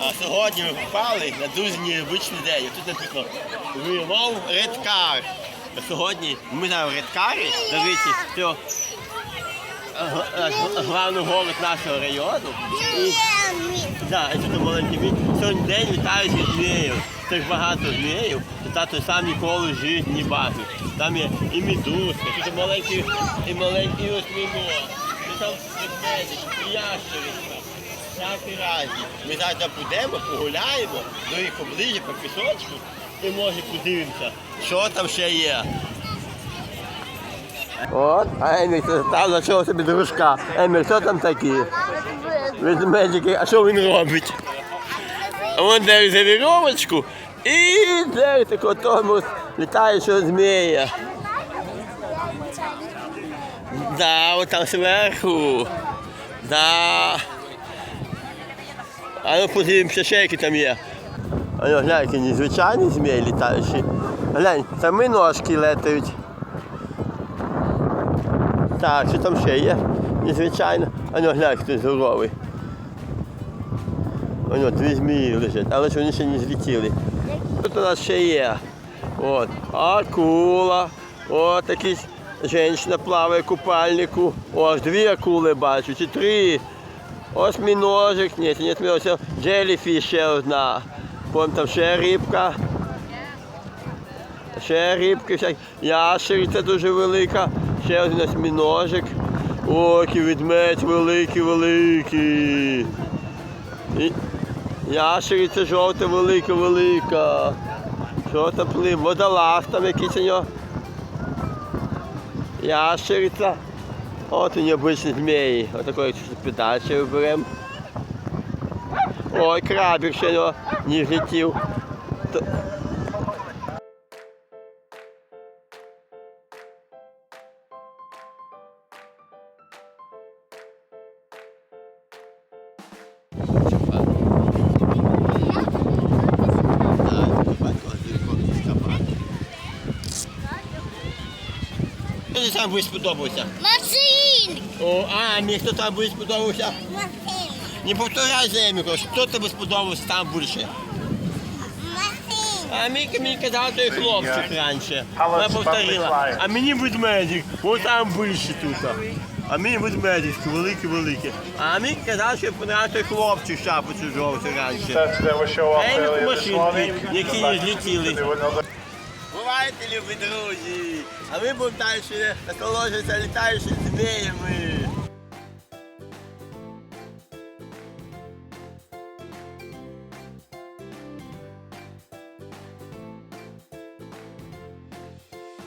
А сьогодні ми попали на дуже незвичний день. Тут написано Car. А Сьогодні ми на е, г- е, главний город нашого району. І Да, це тут маленький. Сьогодні день літаючих зміїв. Це ж багато зміїв. І тато сам ніколи в житті не бачив. Там є і медузка, тут маленький, і маленький осьміног, і там і ящериця. Всякі разні. Ми зараз підемо, погуляємо, до їх поближче по пісочку і може подивимося, що там ще є. От, а Еміль там знайшов собі дружка. Еміль, що там такі? Ведмедики, а що він робить? А Вон держить за віровочку і по тому літаючого змія. Да, от там зверху. Да. А ну подивимося, ще які там є. А ну глянь, які незвичайні змії літаючі. Глянь, там і ножки летають. Так, що там ще є? Незвичайно. А ну глянь, хтось здоровий. Воно дві змії лежать, але ж вони ще не злетіли. Тут у нас ще є. От, акула. От якась жінка плаває в купальнику. О, аж дві акули бачу, чи три. Осьміножик, ні, не осьміножик, це джеліфіш ще одна. Вон там ще рибка. Ще рибки, всякі. ящериця дуже велика, ще один осьміножик. О, який ведмедь великий, великий. І ящериця жовта, велика, велика. Там плив? Водолаз там якийсь у нього. Ящериця. От у нього обичні змії. Отакої подальше виберемо. Ой, крабик ще у нього не злетів. Хто тобі сам буде сподобався? Машин! О, а, мені хто там буде сподобався? Машин! Не повторяй за Еміко, хто тобі сподобався там більше? А мені, мені казав той хлопчик раніше. Вона повторила. А мені ведмедик, ось там більше тут. А мені ведмедик, великий, великий. А мені казав, що понравився той хлопчик шапочку жовтий раніше. Earlier this машинки, які Back злетіли. Бувайте, любі друзі! А ви далі насолоджуватися літаючими зміями.